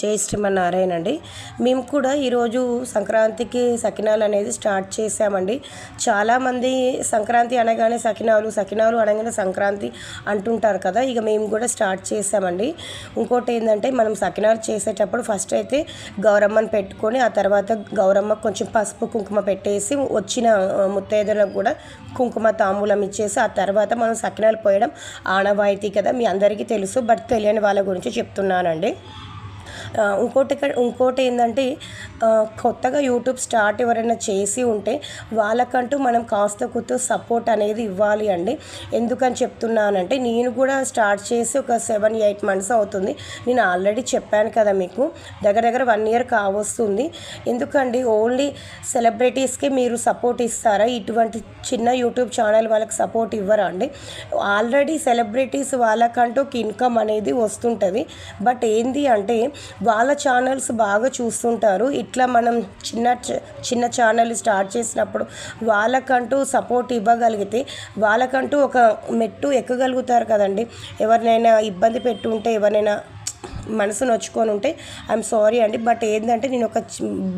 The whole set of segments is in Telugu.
జై శ్రీమన్నారాయణ అండి. మేము కూడా ఈరోజు సంక్రాంతికి సకినాలు అనేది స్టార్ట్ చేసామండి చాలామంది సంక్రాంతి అనగానే సకినాలు సకినాలు అనగానే సంక్రాంతి అంటుంటారు కదా ఇక మేము కూడా స్టార్ట్ చేసామండి ఇంకోటి ఏంటంటే మనం సకినాలు చేసేటప్పుడు ఫస్ట్ అయితే గౌరమ్మని పెట్టుకొని ఆ తర్వాత గౌరమ్మ కొంచెం పసుపు కుంకుమ పెట్టేసి వచ్చిన ముత్తైదులకు కూడా కుంకుమ తాంబూలం ఇచ్చేసి ఆ తర్వాత మనం సకినాలు పోయడం ఆనవాయితీ కదా మీ అందరికీ తెలుసు బట్ తెలియని వాళ్ళ గురించి చెప్తున్నానండి. ఇంకోటి ఇంకోటి ఏంటంటే కొత్తగా యూట్యూబ్ స్టార్ట్ ఎవరైనా చేసి ఉంటే వాళ్ళకంటూ మనం కాస్త కొత్త సపోర్ట్ అనేది ఇవ్వాలి అండి. ఎందుకని చెప్తున్నానంటే నేను కూడా స్టార్ట్ చేసి ఒక సెవెన్ ఎయిట్ మంత్స్ అవుతుంది. నేను ఆల్రెడీ చెప్పాను కదా మీకు దగ్గర దగ్గర వన్ ఇయర్ కావస్తుంది. ఎందుకండి ఓన్లీ సెలబ్రిటీస్కి మీరు సపోర్ట్ ఇస్తారా? ఇటువంటి చిన్న యూట్యూబ్ ఛానల్ వాళ్ళకి సపోర్ట్ ఇవ్వరా అండి? ఆల్రెడీ సెలబ్రిటీస్ వాళ్ళకంటూ ఒక ఇన్కమ్ అనేది వస్తుంటుంది. బట్ ఏంది అంటే వాళ్ళ ఛానల్స్ బాగా చూస్తుంటారు. ఇట్లా మనం చిన్న చిన్న ఛానల్ స్టార్ట్ చేసినప్పుడు వాళ్ళకంటూ సపోర్ట్ ఇవ్వగలిగితే వాళ్ళకంటూ ఒక మెట్టు ఎక్కగలుగుతారు కదండి. ఎవరినైనా ఇబ్బంది పెట్టుంటే ఎవరైనా మనసు నొచ్చుకొని ఉంటే ఐఎమ్ సారీ అండి. బట్ ఏంటంటే నేను ఒక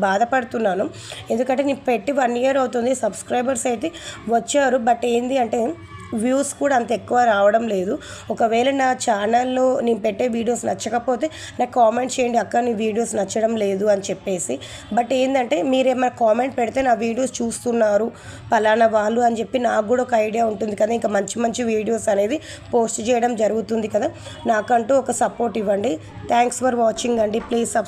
బాధపడుతున్నాను. ఎందుకంటే నేను పెట్టి వన్ ఇయర్ అవుతుంది సబ్స్క్రైబర్స్ అయితే వచ్చారు. బట్ ఏంది అంటే వ్యూస్ కూడా అంత ఎక్కువ రావడం లేదు. ఒకవేళ నా ఛానల్లో నేను పెట్టే వీడియోస్ నచ్చకపోతే నాకు కామెంట్ చేయండి అక్క నీ వీడియోస్ నచ్చడం లేదు అని చెప్పేసి. బట్ ఏంటంటే మీరు ఏమైనా కామెంట్ పెడితే నా వీడియోస్ చూస్తున్నారు పలానా వాళ్ళు అని చెప్పి నాకు కూడా ఒక ఐడియా ఉంటుంది కదా. ఇంకా మంచి మంచి వీడియోస్ అనేది పోస్ట్ చేయడం జరుగుతుంది కదా. నాకంటూ ఒక సపోర్ట్ ఇవ్వండి. థ్యాంక్స్ ఫర్ వాచింగ్ అండి. Please subscribe